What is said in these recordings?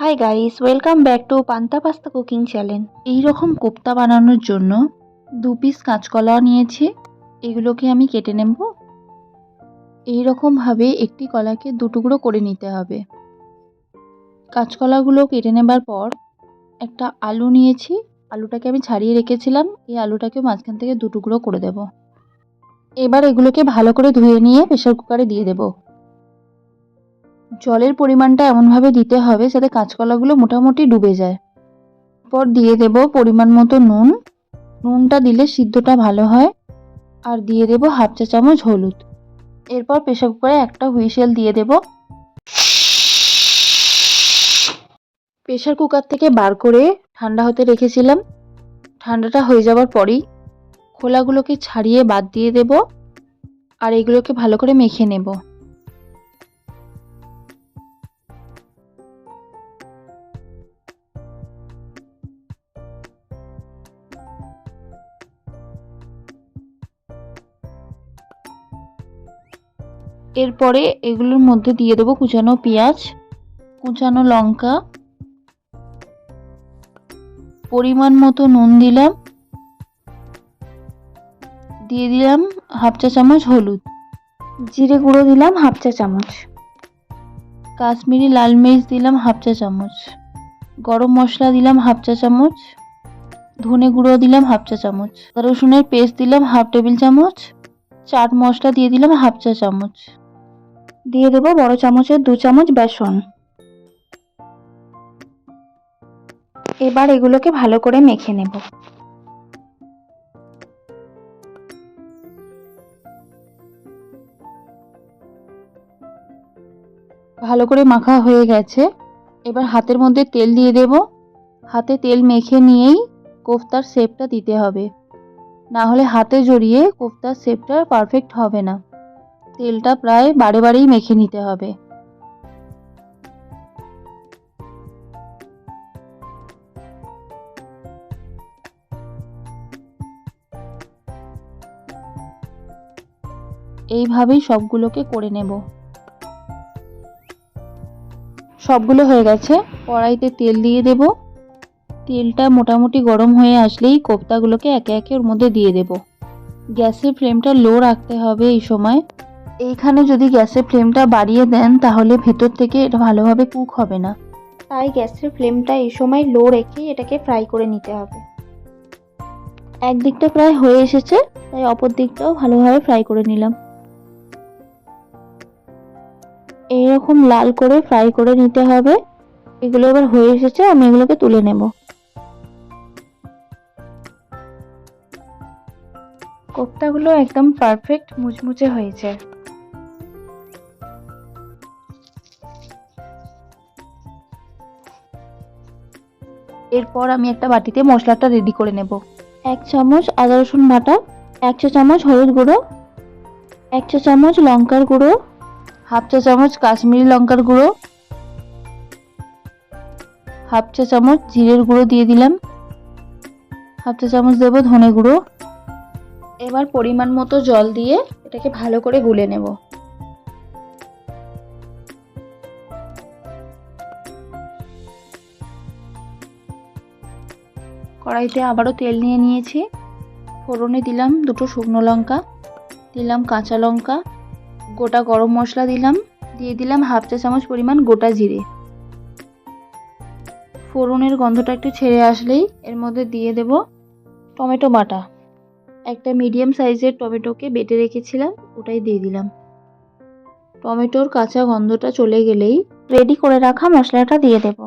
Hi guys welcome back to Panta pasta cooking channel এই রকম কোপ্তা বানানোর জন্য দু পিস কাঁচকলা নিয়েছি। এগুলোকে আমি কেটে নেব। এই রকমভাবে একটি কলাকে দু টুকরো করে নিতে হবে। কাঁচকলাগুলো কেটে নেবার পর একটা আলু নিয়েছি। আলুটাকে আমি ছাড়িয়ে রেখেছিলাম। এই আলুটাকে মাঝখান থেকে দু টুকরো করে দেব। এবার এগুলোকে ভালো করে ধুয়ে নিয়ে প্রেশার কুকারে দিয়ে দেবো। জলের পরিমাণটা এমনভাবে দিতে হবে যাতে কাঁচকলাগুলো মোটামুটি ডুবে যায়। পর দিয়ে দেব পরিমাণ মতো নুন। নুনটা দিলে সিদ্ধটা ভালো হয়। আর দিয়ে দেব হাফ চা চামচ হলুদ। এরপর প্রেশার কুকারে একটা হুইসেল দিয়ে দেব। প্রেশার কুকার থেকে বার করে ঠান্ডা হতে রেখেছিলাম। ঠান্ডাটা হয়ে যাওয়ার পরেই খোলাগুলোকে ছাড়িয়ে বাদ দিয়ে দেব। আর এগুলোকে ভালো করে মেখে নেব। এরপরে এগুলোর মধ্যে দিয়ে দেবো কুচানো পেঁয়াজ, কুচানো লঙ্কা, পরিমাণ মতো নুন দিলাম, দিয়ে দিলাম হাফ চা চামচ হলুদ, জিরে গুঁড়ো দিলাম হাফ চা চামচ, কাশ্মীরি লাল মির্চ দিলাম হাফ চা চামচ, গরম মশলা দিলাম হাফ চা চামচ, ধনে গুঁড়ো দিলাম হাফ চা চামচ, রসুনের পেস্ট দিলাম হাফ টেবিল চামচ, চাট মশলা দিয়ে দিলাম হাফ চা চামচ। দিয়ে দেবো বড় চামচের দু চামচ বেসন। এবার এগুলোকে ভালো করে মেখে নেব। ভালো করে মাখা হয়ে গেছে। এবার হাতের মধ্যে তেল দিয়ে দেব। হাতে তেল মেখে নিয়েই কোফতার শেপটা দিতে হবে। না হলে হাতে জড়িয়ে কোফতার শেপটা পারফেক্ট হবে না। তেলটা প্রায় বারে বারেই মেখে নিতে হবে। এইভাবেই সবগুলোকে করে নেব। সবগুলো হয়ে গেছে। কড়াইতে তেল দিয়ে দেব। তেলটা মোটামুটি গরম হয়ে আসলেই কোপ্তাগুলোকে একে একে ওর মধ্যে দিয়ে দেব। গ্যাসের ফ্লেমটা লো রাখতে হবে এই সময়। এইখানে যদি গ্যাসের ফ্লেমটা বাড়িয়ে দেন তাহলে ভেতর থেকে এটা ভালোভাবে কুক হবে না। তাই গ্যাসের ফ্লেমটা এই সময় লো রেখে এটাকে ফ্রাই করে নিতে হবে। একদিকটা প্রায় হয়ে এসেছে তাই অপর দিকটাও ভালোভাবে ফ্রাই করে নিলাম। এইরকম লাল করে ফ্রাই করে নিতে হবে। এগুলো এবার হয়ে এসেছে আমি এগুলোকে তুলে নেব। কোপ্তাগুলো একদম পারফেক্ট মুচমুচে হয়েছে। এরপর আমি একটা বাটিতে মশলাটা রেডি করে নেব। এক চামচ আদা রসুন বাটা, এক চা চামচ হলুদ গুঁড়ো, এক চা চামচ লঙ্কার গুঁড়ো, হাফ চা চামচ কাশ্মীরি লঙ্কার গুঁড়ো, হাফ চা চামচ জিরের গুঁড়ো দিয়ে দিলাম, হাফ চা চামচ দেবো ধনে গুঁড়ো। এবার পরিমাণ মতো জল দিয়ে এটাকে ভালো করে গুলে নেব। কড়াইতে আবারও তেল নিয়ে নিয়েছি। ফোড়নে দিলাম দুটো শুকনো লঙ্কা, দিলাম কাঁচা লঙ্কা, গোটা গরম মশলা দিলাম, দিয়ে দিলাম হাফ চা চামচ পরিমাণ গোটা জিরে। ফোড়নের গন্ধটা একটু ছেড়ে আসলেই এর মধ্যে দিয়ে দেব টমেটো বাটা। একটা মিডিয়াম সাইজের টমেটোকে বেটে রেখেছিলাম, ওটাই দিয়ে দিলাম। টমেটোর কাঁচা গন্ধটা চলে গেলেই রেডি করে রাখা মশলাটা দিয়ে দেব।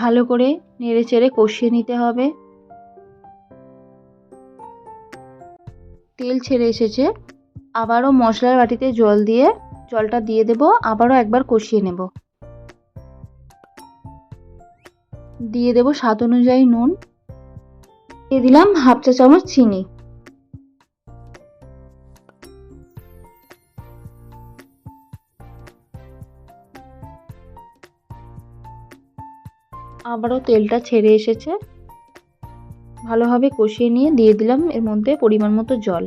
ভালো করে নেড়ে চেড়ে কষিয়ে নিতে হবে। তেল ছেড়ে এসেছে। আবারও মশলার বাটিতে জল দিয়ে জলটা দিয়ে দেব, আবারও একবার কষিয়ে নেব। দিয়ে দেব স্বাদ অনুযায়ী নুন। দিয়ে দিলাম হাফ চা চামচ চিনি। আবারও তেলটা ছেড়ে এসেছে। ভালোভাবে কষিয়ে নিয়ে দিয়ে দিলাম এর মধ্যে পরিমাণ মতো জল।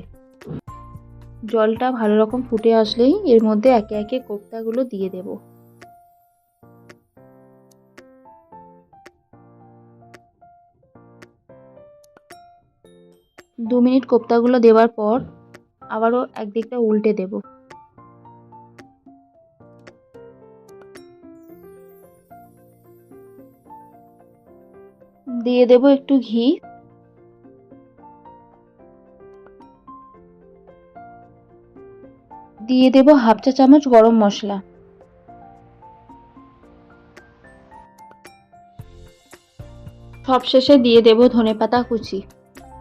জলটা ভালো রকম ফুটে আসলেই এর মধ্যে একে একে কোপ্তাগুলো দিয়ে দেব। দু মিনিট কোপ্তাগুলো দেওয়ার পর আবারও একদিকটা উল্টে দেব। দিয়ে দেব একটু ঘি। দিয়ে দেব হাফ চা চামচ গরম মশলা। সবশেষে দিয়ে দেব ধনেপাতা কুচি।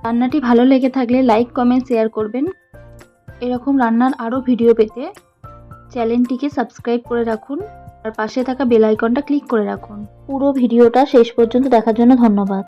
রান্নাটি ভালো লেগে থাকলে লাইক, কমেন্ট, শেয়ার করবেন। এরকম রান্নার আরও ভিডিও পেতে চ্যানেলটিকে সাবস্ক্রাইব করে রাখুন। আর পাশে থাকা বেল আইকনটা ক্লিক করে রাখুন। পুরো ভিডিওটা শেষ পর্যন্ত দেখার জন্য ধন্যবাদ।